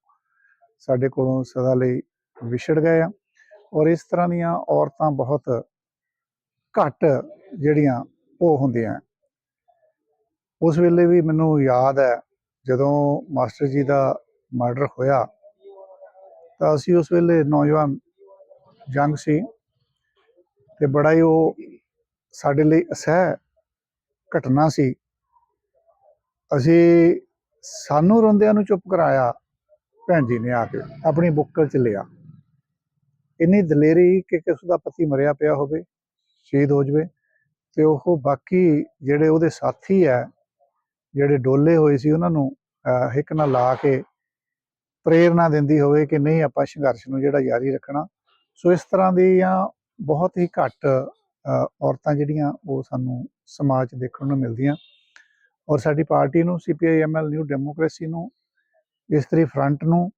ਸਾਡੇ ਕੋਲੋਂ ਸਦਾ ਲਈ ਵਿਛੜ ਗਏ ਆ। ਔਰ ਇਸ ਤਰ੍ਹਾਂ ਦੀਆਂ ਔਰਤਾਂ ਬਹੁਤ ਘੱਟ ਜਿਹੜੀਆਂ ਉਹ ਹੁੰਦੀਆਂ। ਉਸ ਵੇਲੇ ਵੀ ਮੈਨੂੰ ਯਾਦ ਹੈ, ਜਦੋਂ ਮਾਸਟਰ ਜੀ ਦਾ ਮਰਡਰ ਹੋਇਆ, ਤਾਂ ਅਸੀਂ ਉਸ ਵੇਲੇ ਨੌਜਵਾਨ ਜੰਗ ਸੀ ਤੇ ਬੜਾ ਹੀ ਉਹ ਸਾਡੇ ਲਈ ਅਸਹਿ ਘਟਨਾ ਸੀ। ਅਸੀਂ ਸਾਨੂੰ ਰੋਂਦਿਆਂ ਨੂੰ ਚੁੱਪ ਕਰਾਇਆ, ਭੈਣ ਜੀ ਨੇ ਆ ਕੇ ਆਪਣੀ ਬੁੱਕਲ ਚ ਲਿਆ। ਇੰਨੀ ਦਲੇਰੀ ਕਿ ਕਿਸ ਦਾ ਪਤੀ ਮਰਿਆ ਪਿਆ ਹੋਵੇ ਸ਼ਹੀਦ ਹੋ ਜਵੇ ਤੇ ਉਹ ਬਾਕੀ ਜਿਹੜੇ ਉਹਦੇ ਸਾਥੀ ਹੈ ਜਿਹੜੇ ਡੋਲੇ ਹੋਏ ਸੀ ਉਹਨਾਂ ਨੂੰ ਅਹ, ਹਿੱਕ ਨਾਲ ਲਾ ਕੇ ਪ੍ਰੇਰਣਾ ਦਿੰਦੀ ਹੋਵੇ ਕਿ ਨਹੀਂ ਆਪਾਂ ਸੰਘਰਸ਼ ਨੂੰ ਜਿਹੜਾ ਜਾਰੀ ਰੱਖਣਾ। ਸੋ ਇਸ ਤਰ੍ਹਾਂ ਦੀਆਂ ਬਹੁਤ ਹੀ ਘੱਟ ਔਰਤਾਂ ਜਿਹੜੀਆਂ ਉਹ ਸਾਨੂੰ ਸਮਾਜ 'ਚ ਦੇਖਣ ਨੂੰ ਮਿਲਦੀਆਂ। ਔਰ ਸਾਡੀ ਪਾਰਟੀ ਨੂੰ ਸੀਪੀਆਈਐਮਐਲ ਨਿਊ ਡੈਮੋਕ੍ਰੇਸੀ ਨੂੰ ਇਸਤਰੀ ਫਰੰਟ ਨੂੰ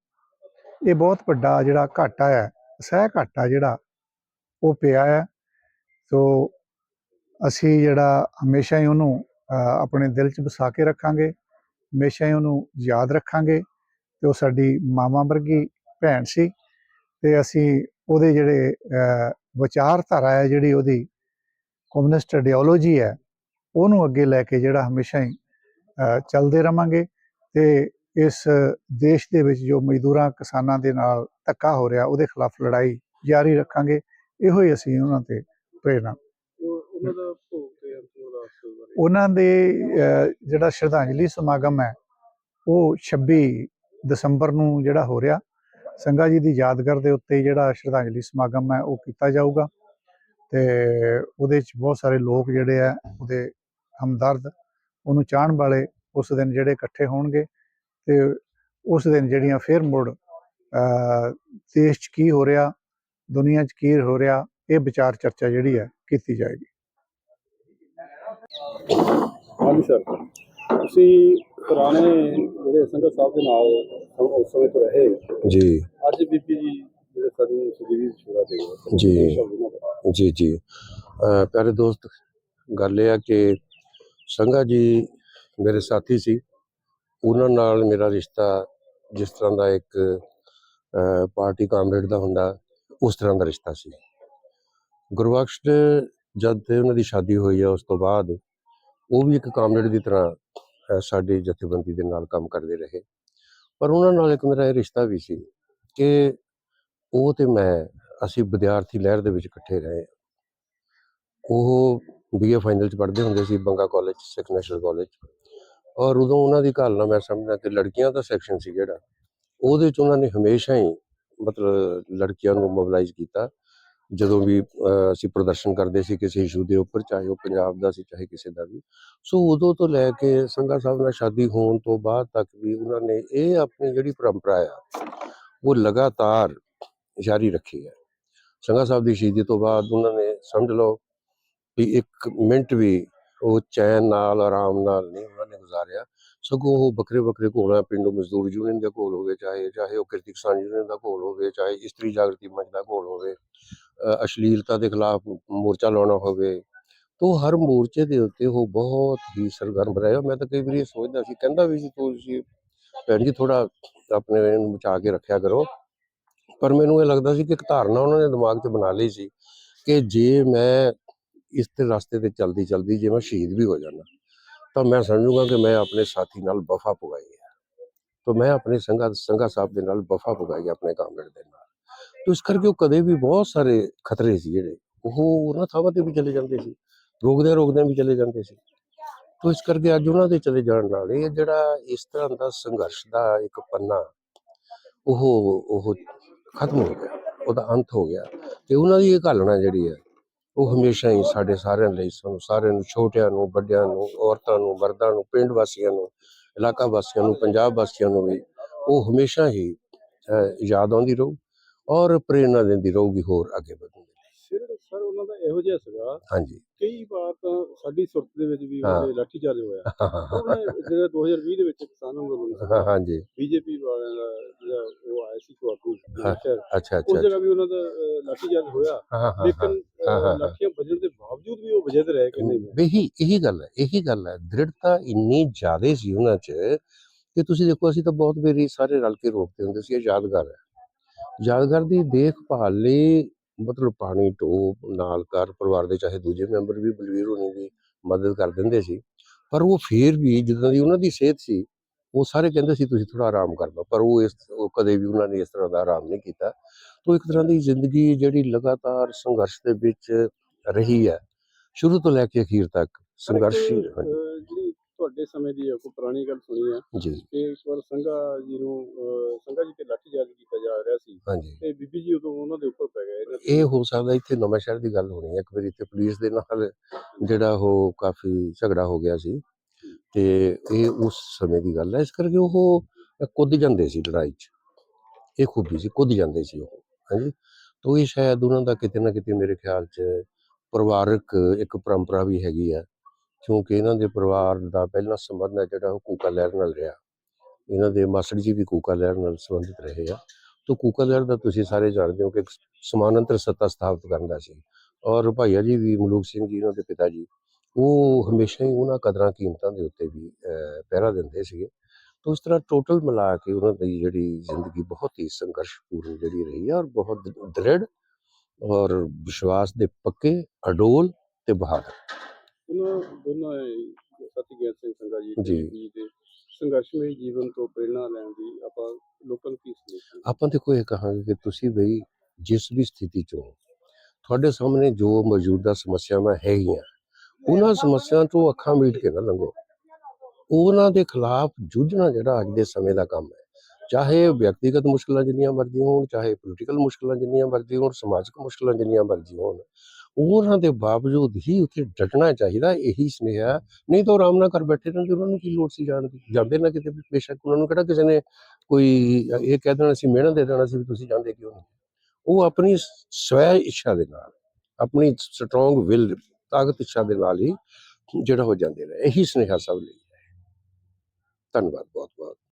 ਇਹ ਬਹੁਤ ਵੱਡਾ ਜਿਹੜਾ ਘਾਟਾ ਹੈ ਸਹਿ ਘਾਟਾ ਜਿਹੜਾ ਉਹ ਪਿਆ ਹੈ ਸੋ ਅਸੀਂ ਜਿਹੜਾ ਹਮੇਸ਼ਾ ਹੀ ਉਹਨੂੰ ਆਪਣੇ ਦਿਲ 'ਚ ਵਸਾ ਕੇ ਰੱਖਾਂਗੇ, ਹਮੇਸ਼ਾ ਹੀ ਉਹਨੂੰ ਯਾਦ ਰੱਖਾਂਗੇ। ਤੇ ਉਹ ਸਾਡੀ ਮਾਮਾ ਵਰਗੀ ਭੈਣ ਸੀ ਤੇ ਅਸੀਂ ਉਹਦੇ ਜਿਹੜੇ ਵਿਚਾਰਧਾਰਾ ਹੈ ਜਿਹੜੀ ਉਹਦੀ ਕਮਿਊਨਿਸਟ ਆਈਡੀਓਲੋਜੀ ਹੈ, ਉਹਨੂੰ ਅੱਗੇ ਲੈ ਕੇ ਜਿਹੜਾ ਹਮੇਸ਼ਾ ਹੀ ਚੱਲਦੇ ਰਵਾਂਗੇ। ਤੇ ਇਸ ਦੇਸ਼ ਦੇ ਵਿੱਚ ਜੋ ਮਜ਼ਦੂਰਾਂ, ਕਿਸਾਨਾਂ ਦੇ ਨਾਲ ਧੱਕਾ ਹੋ ਰਿਹਾ ਉਹਦੇ ਖਿਲਾਫ ਲੜਾਈ ਜਾਰੀ ਰੱਖਾਂਗੇ। ਇਹੋ ਹੀ ਅਸੀਂ ਉਹਨਾਂ ਤੇ ਪ੍ਰੇਰਨਾ ਉਹ ਉਹਨਾਂ ਦਾ ਜਿਹੜਾ ਸ਼ਰਧਾਂਜਲੀ ਸਮਾਗਮ ਹੈ ਉਹ 26 ਦਸੰਬਰ ਨੂੰ ਜਿਹੜਾ ਹੋ ਰਿਹਾ ਸੰਗਾ ਜੀ ਦੀ ਯਾਦਗਾਰ ਦੇ ਉੱਤੇ ਜਿਹੜਾ ਸ਼ਰਧਾਂਜਲੀ ਸਮਾਗਮ ਹੈ ਉਹ ਕੀਤਾ ਜਾਊਗਾ। ਤੇ ਉਹਦੇ ਚ ਬਹੁਤ ਸਾਰੇ ਲੋਕ ਜਿਹੜੇ ਆ ਉਹਦੇ ਹਮਦਰਦ ਉਹਨੂੰ ਚਾਹਣ ਵਾਲੇ ਉਸ ਦਿਨ ਜਿਹੜੇ ਇਕੱਠੇ ਹੋਣਗੇ ਤੇ ਉਸ ਦਿਨ ਜਿਹੜੀਆਂ ਫਿਰ ਮੁੜ ਦੇਸ਼ 'ਚ ਕੀ ਹੋ ਰਿਹਾ ਦੁਨੀਆ 'ਚ ਕੀ ਹੋ ਰਿਹਾ ਇਹ ਵਿਚਾਰ ਚਰਚਾ ਜਿਹੜੀ ਹੈ ਕੀਤੀ ਜਾਏਗੀ। ਹਾਂਜੀ ਸਰ। ਤੁਸੀਂ ਪੁਰਾਣੇ ਜਿਹੜੇ ਸੰਗਤ ਸਾਹਿਬ ਦੇ ਨਾਲ ਉਸ ਸਮੇਂ ਤੋਂ ਰਹੇ ਜੀ। ਅੱਜ ਬੀਬੀ ਜੀ ਜਿਹੜੇ ਸਾਨੂੰ ਸੁਖੀਵੀ ਵਿਛੋੜਾ ਦੇ ਜੀ। ਜੀ ਜੀ। ਪਿਆਰੇ ਦੋਸਤ ਗੱਲ ਇਹ ਆ ਕਿ ਸੰਗਾ ਜੀ ਮੇਰੇ ਸਾਥੀ ਸੀ। ਉਹਨਾਂ ਨਾਲ ਮੇਰਾ ਰਿਸ਼ਤਾ ਜਿਸ ਤਰ੍ਹਾਂ ਦਾ ਇੱਕ ਪਾਰਟੀ ਕਾਮਰੇਡ ਦਾ ਹੁੰਦਾ, ਉਸ ਤਰ੍ਹਾਂ ਦਾ ਰਿਸ਼ਤਾ ਸੀ। ਗੁਰਬਖਸ਼ ਨੇ ਜਦ ਤੇ ਉਹਨਾਂ ਦੀ ਸ਼ਾਦੀ ਹੋਈ ਆ, ਉਸ ਤੋਂ ਬਾਅਦ ਉਹ ਵੀ ਇੱਕ ਕਾਮਰੇਡ ਦੀ ਤਰ੍ਹਾਂ ਸਾਡੀ ਜਥੇਬੰਦੀ ਦੇ ਨਾਲ ਕੰਮ ਕਰਦੇ ਰਹੇ। ਪਰ ਉਹਨਾਂ ਨਾਲ ਇੱਕ ਮੇਰਾ ਇਹ ਰਿਸ਼ਤਾ ਵੀ ਸੀ ਕਿ ਉਹ ਤੇ ਮੈਂ, ਅਸੀਂ ਵਿਦਿਆਰਥੀ ਲਹਿਰ ਦੇ ਵਿੱਚ ਇਕੱਠੇ ਰਹੇ। ਉਹ ਬੀਏ ਫਾਈਨਲ ਚ ਪੜ੍ਹਦੇ ਹੁੰਦੇ ਸੀ, Banga college Sikh national college ਔਰ ਉਦੋਂ ਉਹਨਾਂ ਦੀ ਘਾਲਣਾ ਮੈਂ ਸਮਝਦਾ ਕਿ ਲੜਕੀਆਂ ਦਾ ਸੈਕਸ਼ਨ ਸੀ ਜਿਹੜਾ। ਉਹਦੇ ਚ ਉਹਨਾਂ ਨੇ ਹਮੇਸ਼ਾ ਹੀ ਮਤਲਬ ਲੜਕੀਆਂ ਨੂੰ ਮੋਬਿਲਾਈਜ਼ ਕੀਤਾ। ਜਦੋਂ ਵੀ ਅਸੀਂ ਪ੍ਰਦਰਸ਼ਨ ਕਰਦੇ ਸੀ ਕਿਸੇ ਇਸ਼ੂ ਦੇ ਉੱਪਰ, ਚਾਹੇ ਉਹ ਪੰਜਾਬ ਦਾ ਸੀ, ਚਾਹੇ ਕਿਸੇ ਦਾ ਵੀ। ਸੋ ਉਦੋਂ ਤੋਂ ਲੈ ਕੇ ਸੰਘਾ ਸਾਹਿਬ ਨਾਲ ਸ਼ਾਦੀ ਹੋਣ ਤੋਂ ਬਾਅਦ ਤੱਕ ਵੀ ਉਹਨਾਂ ਨੇ ਇਹ ਆਪਣੀ ਜਿਹੜੀ ਪਰੰਪਰਾ ਆ, ਉਹ ਲਗਾਤਾਰ ਜਾਰੀ ਰੱਖੀ ਹੈ। ਸੰਘਾ ਸਾਹਿਬ ਦੀ ਸ਼ਹੀਦੀ ਤੋਂ ਬਾਅਦ ਉਹਨਾਂ ਨੇ ਸਮਝ ਲਓ ਵੀ ਇੱਕ ਮਿੰਟ ਵੀ ਉਹ ਚੈਨ ਨਾਲ, ਆਰਾਮ ਨਾਲ ਨਹੀਂ ਉਹਨਾਂ ਨੇ ਗੁਜ਼ਾਰਿਆ। ਸਗੋਂ ਉਹ ਵੱਖਰੇ ਵੱਖਰੇ ਘੋਲਾਂ ਪਿੰਡੋਂ ਮਜ਼ਦੂਰ ਯੂਨੀਅਨ ਦਾ ਘੋਲ ਹੋਵੇ, ਚਾਹੇ ਚਾਹੇ ਉਹ ਕਿਰਤੀ ਕਿਸਾਨ ਯੂਨੀਅਨ ਦਾ ਘੋਲ ਹੋਵੇ, ਚਾਹੇ ਇਸਤਰੀ ਜਾਗਰਤੀ ਮੰਚ ਦਾ ਘੋਲ ਹੋਵੇ ਅਸ਼ਲੀਲਤਾ ਦੇ ਖਿਲਾਫ ਮੋਰਚਾ ਲਾਉਣਾ ਹੋਵੇ, ਤੋ ਹਰ ਮੋਰਚੇ ਦੇ ਉੱਤੇ ਉਹ ਬਹੁਤ ਹੀ ਸਰਗਰਮ ਰਿਹਾ। ਮੈਂ ਤਾਂ ਕਈ ਵਾਰੀ ਇਹ ਸੋਚਦਾ ਸੀ, ਕਹਿੰਦਾ ਵੀ ਸੀ ਤੁਸੀਂ ਭੈਣ ਜੀ ਥੋੜਾ ਆਪਣੇ ਨੂੰ ਬਚਾ ਕੇ ਰੱਖਿਆ ਕਰੋ। ਪਰ ਮੈਨੂੰ ਇਹ ਲੱਗਦਾ ਸੀ ਕਿ ਇੱਕ ਧਾਰਨਾ ਉਹਨਾਂ ਨੇ ਦਿਮਾਗ 'ਚ ਬਣਾ ਲਈ ਸੀ ਕਿ ਜੇ ਮੈਂ ਇਸ ਤੇ ਰਸਤੇ ਤੇ ਚਲਦੀ ਚਲਦੀ ਜੇ ਮੈਂ ਸ਼ਹੀਦ ਵੀ ਹੋ ਜਾਣਾ ਤਾਂ ਮੈਂ ਸਮਝੂਗਾ ਕਿ ਮੈਂ ਆਪਣੇ ਸਾਥੀ ਨਾਲ ਵਫਾ ਪੁਗਾਈ ਹੈ। ਤਾਂ ਮੈਂ ਆਪਣੇ ਸੰਗਾ ਸੰਗਾ ਸਾਹਿਬ ਦੇ ਨਾਲ ਵਫਾ ਪੁਗਾਈ ਆਪਣੇ ਕਾਮਰੇਡ ਦੇ ਨਾਲ। ਤਾਂ ਇਸ ਕਰਕੇ ਉਹ ਕਦੇ ਵੀ ਬਹੁਤ ਸਾਰੇ ਖਤਰੇ ਸੀ ਜਿਹੜੇ, ਉਹ ਉਹਨਾਂ ਥਾਵਾਂ ਤੇ ਵੀ ਚਲੇ ਜਾਂਦੇ ਸੀ ਰੋਕਦੇ ਰੋਕਦੇ ਵੀ ਚਲੇ ਜਾਂਦੇ ਸੀ। ਤਾਂ ਇਸ ਕਰਕੇ ਅੱਜ ਉਹਨਾਂ ਦੇ ਚਲੇ ਜਾਣ ਨਾਲ ਇਹ ਜਿਹੜਾ ਇਸ ਤਰ੍ਹਾਂ ਦਾ ਸੰਘਰਸ਼ ਦਾ ਇੱਕ ਪੰਨਾ, ਉਹ ਉਹ ਖਤਮ ਹੋ ਗਿਆ, ਉਹਦਾ ਅੰਤ ਹੋ ਗਿਆ। ਤੇ ਉਹਨਾਂ ਦੀ ਇਹ ਘਾਲਣਾ ਜਿਹੜੀ ਹੈ ਉਹ ਹਮੇਸ਼ਾ ਹੀ ਸਾਡੇ ਸਾਰਿਆਂ ਲਈ ਸਾਨੂੰ। ਸਾਰਿਆਂ ਨੂੰ, ਛੋਟਿਆਂ ਨੂੰ, ਵੱਡਿਆਂ ਨੂੰ, ਔਰਤਾਂ ਨੂੰ, ਮਰਦਾਂ ਨੂੰ, ਪਿੰਡ ਵਾਸੀਆਂ ਨੂੰ, ਇਲਾਕਾ ਵਾਸੀਆਂ ਨੂੰ, ਪੰਜਾਬ ਵਾਸੀਆਂ ਨੂੰ ਵੀ ਉਹ ਹਮੇਸ਼ਾ ਹੀ ਯਾਦ ਆਉਂਦੀ ਰਹੂ ਔਰ ਪ੍ਰੇਰਨਾ ਦਿੰਦੀ ਰਹੂਗੀ ਹੋਰ ਅੱਗੇ ਵਧਣ। ਸਰ ਉਹਨਾਂ ਦਾ ਇਹੋ ਜਿਹਾ ਸੀਗਾ। ਹਾਂਜੀ। ਕਈ ਵਾਰ ਤਾਂ ਸਾਡੀ ਸੁਰਤ ਦੇ ਵਿੱਚ ਵੀ ਹਾਂ। ਉਹਦੇ ਲਾਠੀ ਚਾਰਜ ਹੋਇਆ। ਹਾਂ, ਹਾਂ, ਹਾਂ, ਉਹਨੇ ਜਿਹੜਾ 2020 ਦੇ ਵਿੱਚ ਕਿਸਾਨ ਅੰਦੋਲਨ ਹਾਂ, ਸੀ ਹਾਂਜੀ। ਬੀਜੇਪੀ ਵਾਲਿਆਂ ਦਾ ਜਿਹੜਾ ਉਹ ਆਇਆ ਸੀ ਤੁਹਾਡੂ ਹਾਂ। ਸ਼ਹਿਰ। ਅੱਛਾ ਉਸ ਅੱਛਾ। ਜਗ੍ਹਾ ਵੀ ਉਹਨਾਂ ਦਾ ਅਹ, ਲਾਠੀ ਚਾਰਜ ਹੋਇਆ। ਹਾਂ ਹਾਂ ਹਾਂ ਲੇਕਿਨ ਅਹ, ਹਾਂ, ਹਾਂ। ਲਾਠੀਆਂ ਵੱਜਣ ਦੇ ਬਾਵਜੂਦ ਵੀ ਉਹ ਵਜਦ ਰਹੇ ਕਿ ਨਹੀਂ ਇਹੀ ਇਹੀ ਗੱਲ ਹੈ ਇਹੀ ਗੱਲ ਹੈ। ਦ੍ਰਿੜਤਾ ਇੰਨੀ ਜ਼ਿਆਦੇ ਸੀ ਉਹਨਾਂ 'ਚ ਕਿ ਤੁਸੀਂ ਦੇਖੋ ਅਸੀਂ ਤਾਂ ਬਹੁਤ ਵਾਰੀ ਸਾਰੇ ਰਲ ਕੇ ਰੋਕਦੇ ਹੁੰਦੇ ਸੀ ਇਹ ਯਾਦਗਾਰ ਹੈ। ਯਾਦਗਾਰ ਦੀ ਦੇਖਭਾਲ ਲਈ ਮਤਲਬ ਪਾਣੀ ਟੋਪ ਨਾਲ ਘਰ ਪਰਿਵਾਰ ਦੇ ਚਾਹੇ ਦੂਜੇ ਮੈਂਬਰ ਵੀ ਬਲਵੀਰ ਹੋਣੀ ਦੀ ਮਦਦ ਕਰ ਦਿੰਦੇ ਸੀ ਪਰ ਉਹ ਫੇਰ ਵੀ ਜਿੱਦਾਂ ਦੀ ਉਹਨਾਂ ਦੀ ਸਿਹਤ ਸੀ ਉਹ ਸਾਰੇ ਕਹਿੰਦੇ ਸੀ ਤੁਸੀਂ ਥੋੜਾ ਆਰਾਮ ਕਰ ਲਓ। ਪਰ ਉਹ ਇਸ ਉਹ ਕਦੇ ਵੀ ਉਹਨਾਂ ਨੇ ਇਸ ਤਰ੍ਹਾਂ ਦਾ ਆਰਾਮ ਨਹੀਂ ਕੀਤਾ। ਤੋਂ ਇੱਕ ਤਰ੍ਹਾਂ ਦੀ ਜ਼ਿੰਦਗੀ ਜਿਹੜੀ ਲਗਾਤਾਰ ਸੰਘਰਸ਼ ਦੇ ਵਿੱਚ ਰਹੀ ਹੈ ਸ਼ੁਰੂ ਤੋਂ ਲੈ ਕੇ ਅਖੀਰ ਤੱਕ ਸੰਘਰਸ਼ ਹੀ ਤੁਹਾਡੇ ਸਮੇਂ ਦੀ ਇੱਕ ਪੁਰਾਣੀ ਗੱਲ ਸੁਣੀ ਹੈ ਜੀ। ਕਿ ਇਸ ਵਾਰ ਸੰਘਾ ਜੀ ਨੂੰ ਅਹ, ਸੰਘਾ ਜੀ ਤੇ ਲਾਠੀ ਚਾਰਜ ਕੀਤਾ ਜਾ ਰਿਹਾ ਸੀ। ਹਾਂਜੀ। ਤੇ ਬੀਬੀ ਜੀ ਉਦੋਂ ਉਹਨਾਂ ਦੇ ਉੱਪਰ ਪੈ ਗਏ। ਇਹਨਾਂ। ਇਹ ਹੋ ਸਕਦਾ ਇੱਥੇ ਨਵਾਂ ਸ਼ਹਿਰ ਦੀ ਗੱਲ ਹੋਣੀ ਹੈ ਇੱਕ ਵਾਰੀ ਇੱਥੇ ਪੁਲਿਸ ਦੇ ਨਾਲ ਜਿਹੜਾ ਉਹ ਕਾਫੀ ਝਗੜਾ ਹੋ ਗਿਆ ਸੀ। ਤੇ ਇਹ ਉਸ ਸਮੇਂ ਦੀ ਗੱਲ ਹੈ ਇਸ ਕਰਕੇ ਉਹ ਕੁੱਦ ਜਾਂਦੇ ਸੀ ਲੜਾਈ 'ਚ। ਇਹ ਖੂਬੀ ਸੀ ਕੁੱਦ ਜਾਂਦੇ ਸੀ ਉਹ। ਹਾਂਜੀ। ਤੋਂ ਇਹ ਸ਼ਾਇਦ ਉਹਨਾਂ ਦਾ ਕਿਤੇ ਨਾ ਕਿਤੇ ਮੇਰੇ ਖਿਆਲ 'ਚ ਪਰਿਵਾਰਕ ਇੱਕ ਪਰੰਪਰਾ ਵੀ ਹੈਗੀ ਆ। ਕਿਉਂਕਿ ਇਹਨਾਂ ਦੇ ਪਰਿਵਾਰ ਦਾ ਪਹਿਲਾ ਸੰਬੰਧ ਹੈ ਜਿਹੜਾ ਉਹ ਕੂਕਾ ਲਹਿਰ ਨਾਲ ਰਿਹਾ। ਇਹਨਾਂ ਦੇ ਮਾਸੜ ਜੀ ਵੀ ਕੂਕਾ ਲਹਿਰ ਨਾਲ ਸੰਬੰਧਿਤ ਰਹੇ ਆ। ਤੋਂ ਕੂਕਾ ਲਹਿਰ ਦਾ ਤੁਸੀਂ ਸਾਰੇ ਜਾਣਦੇ ਹੋ ਕਿ ਇੱਕ ਸਮਾਨਾਂਤਰ ਸੱਤਾ ਸਥਾਪਿਤ ਕਰਨ ਦਾ ਸੀ ਔਰ ਭਾਈਆ ਜੀ ਵੀ ਮਲੂਕ ਸਿੰਘ ਜੀ ਉਹਨਾਂ ਦੇ ਪਿਤਾ ਜੀ, ਉਹ ਹਮੇਸ਼ਾ ਹੀ ਉਹਨਾਂ ਕਦਰਾਂ ਕੀਮਤਾਂ ਦੇ ਉੱਤੇ ਵੀ ਪਹਿਰਾ ਦਿੰਦੇ ਸੀਗੇ। ਤੋਂ ਇਸ ਤਰ੍ਹਾਂ ਟੋਟਲ ਮਿਲਾ ਕੇ ਉਹਨਾਂ ਦੀ ਜਿਹੜੀ ਜ਼ਿੰਦਗੀ ਬਹੁਤ ਹੀ ਸੰਘਰਸ਼ਪੂਰਨ ਜਿਹੜੀ ਰਹੀ ਹੈ ਔਰ ਬਹੁਤ ਦ੍ਰਿੜ ਔਰ ਵਿਸ਼ਵਾਸ ਦੇ ਪੱਕੇ ਅਡੋਲ ਤੇ ਬਹਾਦਰ। ਉਹਨਾਂ ਦੋਨਾਂ ਹੀ ਸਤਿ ਗਿਆਨ ਸਿੰਘ ਸੰਘਾ ਜੀ ਤੇ ਜੀ। ਬੀਬੀ ਜੀ ਦੇ ਸੰਘਰਸ਼ਮਈ ਜੀਵਨ ਤੋਂ ਪ੍ਰੇਰਣਾ ਲੈਣ ਦੀ ਆਪਾਂ ਲੋਕਾਂ ਨੂੰ ਕੀ ਸੰਦੇਸ਼ ਦੇਣਾ? ਆਪਾਂ ਦੇਖੋ ਇਹ ਕਹਾਂਗੇ ਕਿ ਤੁਸੀਂ ਬਈ ਜਿਸ ਵੀ ਸਥਿਤੀ ਚ ਹੋ ਤੁਹਾਡੇ ਸਾਹਮਣੇ ਜੋ ਮੌਜੂਦਾ ਸਮੱਸਿਆਵਾਂ ਹੈਗੀਆਂ ਉਹਨਾਂ ਸਮੱਸਿਆਵਾਂ ਤੋਂ ਅੱਖਾਂ ਮੀਟ ਕੇ ਨਾ ਲੰਘੋ ਉਹਨਾਂ ਦੇ ਖਿਲਾਫ ਜੂਝਣਾ ਜਿਹੜਾ ਅੱਜ ਦੇ ਸਮੇਂ ਦਾ ਕੰਮ ਹੈ ਚਾਹੇ ਵਿਅਕਤੀਗਤ ਮੁਸ਼ਕਲਾਂ ਜਿੰਨੀਆਂ ਮਰਜ਼ੀ ਹੋਣ ਚਾਹੇ ਪੋਲੀਟੀਕਲ ਮੁਸ਼ਕਲਾਂ ਜਿੰਨੀਆਂ ਮਰਜ਼ੀ ਹੋਣ ਸਮਾਜਿਕ ਮੁਸ਼ਕਲਾਂ ਜਿੰਨੀਆਂ ਮਰਜ਼ੀ ਹੋਣ ਉਹਨਾਂ ਦੇ ਬਾਵਜੂਦ ਹੀ ਉੱਥੇ ਡਟਣਾ ਚਾਹੀਦਾ, ਇਹੀ ਸੁਨੇਹਾ ਨਹੀਂ ਤਾਂ ਉਹ ਆਰਾਮ ਨਾਲ ਕਰ ਬੈਠੇ ਰਹਿੰਦੇ, ਉਹਨਾਂ ਨੂੰ ਕੀ ਲੋੜ ਸੀ ਜਾਣ ਦੀ? ਜਾਂਦੇ ਨਾ ਕਿਤੇ ਬੇਸ਼ੱਕ ਉਹਨਾਂ ਨੂੰ ਕਿਹੜਾ ਕਿਸੇ ਨੇ ਕੋਈ ਇਹ ਕਹਿ ਦੇਣਾ ਸੀ ਮਿਹਨਤ ਦੇ ਦੇਣਾ ਸੀ ਵੀ ਤੁਸੀਂ ਜਾਂਦੇ ਕਿਉਂ ਨਹੀਂ? ਉਹ ਆਪਣੀ ਸਵੈ ਇੱਛਾ ਦੇ ਨਾਲ, ਆਪਣੀ ਸਟਰੋਂਗ ਵਿਲ ਤਾਕਤ ਇੱਛਾ ਦੇ ਨਾਲ ਹੀ ਜਿਹੜਾ ਹੋ ਜਾਂਦੇ ਨੇ ਇਹੀ ਸੁਨੇਹਾ ਸਭ ਲਈ ਹੈ। ਧੰਨਵਾਦ ਬਹੁਤ ਬਹੁਤ